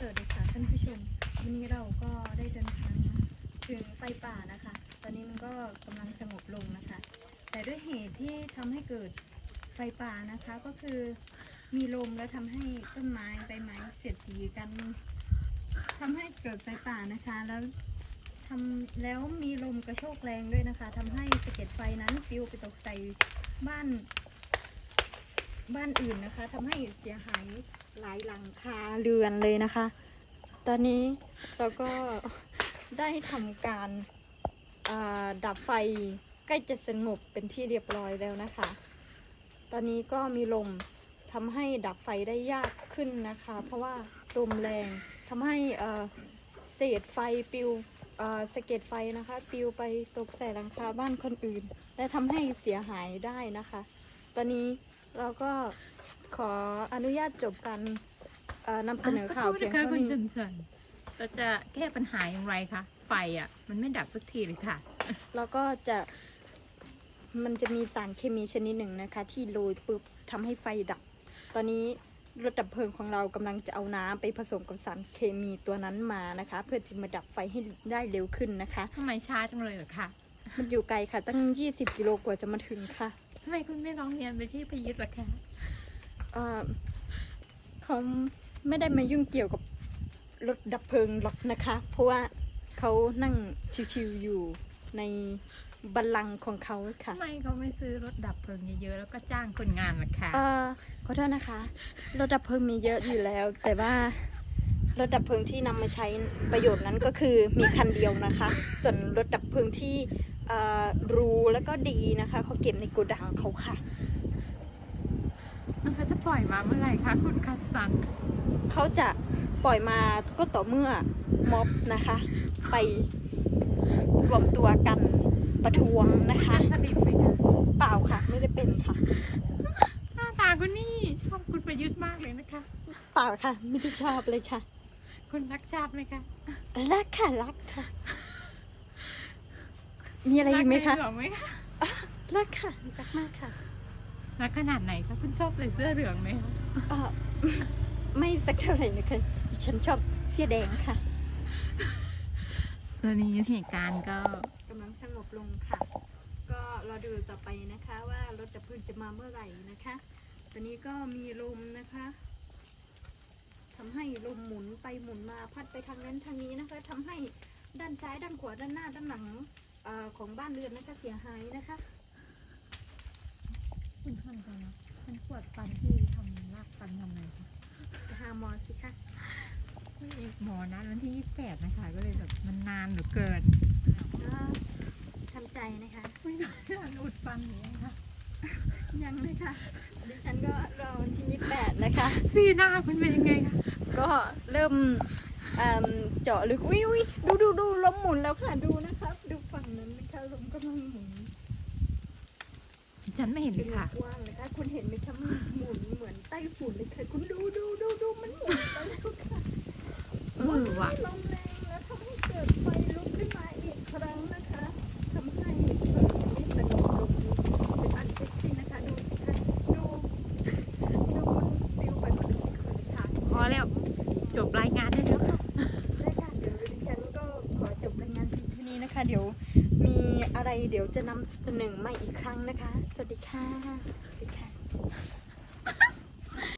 สวัสดีค่ะท่านผู้ชม วันนี้เราก็ได้เดินทางถึงไฟป่านะคะ ตอนนี้มันก็กำลังสงบลงนะคะ แต่ด้วยเหตุที่ทำให้เกิดไฟป่านะคะก็คือมีลมแล้วทำให้ต้นไม้ใบไม้เสียดสีกันทำให้เกิดไฟป่านะคะ แล้วทำแล้วมีลมกระโชกแรงด้วยนะคะทำให้สะเก็ดไฟนั้นปลิวไปตกใส่บ้าน บ้านอื่นนะคะทำให้เสียหาย หลายหลังคาเรือนเลยนะคะ ตอนนี้เราก็ได้ทำการดับไฟใกล้จะสงบเป็นที่เรียบร้อยแล้วนะคะ ตอนนี้ก็มีลมทำให้ดับไฟได้ยากขึ้นนะคะ เพราะว่าลมแรงทำให้เศษไฟปลิวสะเก็ดไฟนะคะปลิวไปตกใส่หลังคาบ้านคนอื่น และทำให้เสียหายได้นะคะ ตอนนี้ เราก็ขออนุญาตจบการเอ่อนำเสนอข่าวเพียงค่ะเท่าคุณนี้ชันชันเราจะแก้ปัญหาอย่างไรคะไฟอะ มันไม่ดับสักทีเลยค่ะ แล้วก็จะมันจะมีสารเคมีชนิดหนึ่งนะคะ ที่โรยปุ๊บทำให้ไฟดับ ตอนนี้รถดับเพลิงของเรากำลังจะเอาน้ำไปผสมกับสารเคมีตัวนั้นมานะคะ เพื่อจะมาดับไฟให้ได้เร็วขึ้นนะคะ ทำไมช้าจังเลยเหรอคะ มันอยู่ไกลค่ะ ตั้ง 20 กิโลกว่าจะมาถึงค่ะ ทำไมคุณไม่ร้องเรียนไปที่พยุทธ์ล่ะคะเอ่อเขาไม่ได้มายุ่งเกี่ยวกับรถดับเพลิงหรอกนะคะ เพราะว่าเขานั่งชิวๆอยู่ในบัลลังก์ของเขาค่ะ ทำไมเขาไม่ซื้อรถดับเพลิงเยอะๆแล้วก็จ้างคนงานล่ะคะเอ่อขอโทษนะคะ รถดับเพลิงมีเยอะอยู่แล้ว แต่ว่ารถดับเพลิงที่นำมาใช้ประโยชน์นั้นก็คือมีคันเดียวนะคะ ส่วนรถดับเพลิงที่เอ่อ รู้แล้วก็ดีนะคะเขาเก็บในโกดังเขาค่ะมันจะปล่อยมาเมื่อไหร่คะคุณคัสซันเขาจะปล่อยมาก็ต่อเมื่อม็อบนะคะ ไปรวมตัวกันประท้วงนะคะเป็นสลิปไหมคะเปล่าค่ะ ไม่ได้เป็นค่ะหน้าตาคุณนี่ชอบคุณประยุทธ์มากเลยนะคะ เปล่าค่ะ ไม่ได้ชอบเลยค่ะ คุณรักชาติไหมคะรักค่ะรักค่ะ มีอะไรอีกไหมคะรัในลวงไหมคะรักค่ะรักมากค่ะรักขนาดไหนคะคุณชอบใส่เสื้อเหลืองไหมคะเออไม่สักเท่าไหร่นะคะฉันชอบเสื้อแดงค่ะ ตอนนี้เหตุการณ์ก็กำลังสงบลงค่ะ ก็รอดูต่อไปนะคะว่ารถดับเพลิงจะมาเมื่อไหร่นะคะ ตอนนี้ก็มีลมนะคะทำให้ลมหมุนไปหมุนมาพัดไปทางนั้นทางนี้นะคะทำให้ด้านซ้ายด้านขวาด้านหน้าด้านหลังเออของบ้านเรือนนะคะเสียหายนะคะคุณฟังกันนะคุณปวดฟันที่ทำลากฟันทำไงคะไปหาหมอสิคะหมอนัดวันที่ยี่สิบแปดนะคะ ก็เลยแบบมันนานเหลือเกินก็ทำใจนะคะไม่ได้ทันอุดฟันอย่างเงี้ยค่ะยังเลยค่ะดิฉันก็รอวันที่ยี่แปดนะคะสีหน้าคุณเป็นยังไงคะก็เริ่มเอิ่มเจาะลึกวิววิดูดูดูลมหมุนแล้วค่ะดูนะคะดูฝั่งนั้นนะคะลมกำลังหมุน ฉันไม่เห็นเลยค่ะกว้างเลยค่ะคุณเห็นไหมคะมันหมุนเหมือนไต้ฝุ่นเลยค่ะคุณดูดูดูดูมันหมุนไปแล้วค่ะเออว่ะลมแรงแล้วทำให้เกิดไฟลุกขึ้นมาอีกครั้งนะคะทำให้เพลิงไม่สงบลงเป็นอันเสร็จสิ้นนะคะดูสิคะดูดูมันปลิวไปเหมือนชิคกี้พายพอแล้วจบรายงานได้แล้วค่ะได้ค่ะเดี๋ยวดิฉันก็ขอจบรายงานเพียงเท่านี้นะคะ เดี๋ยว มีอะไรเดี๋ยวจะนำเสนอใหม่อีกครั้งนะคะ สวัสดีค่ะสวัสดีค่ะ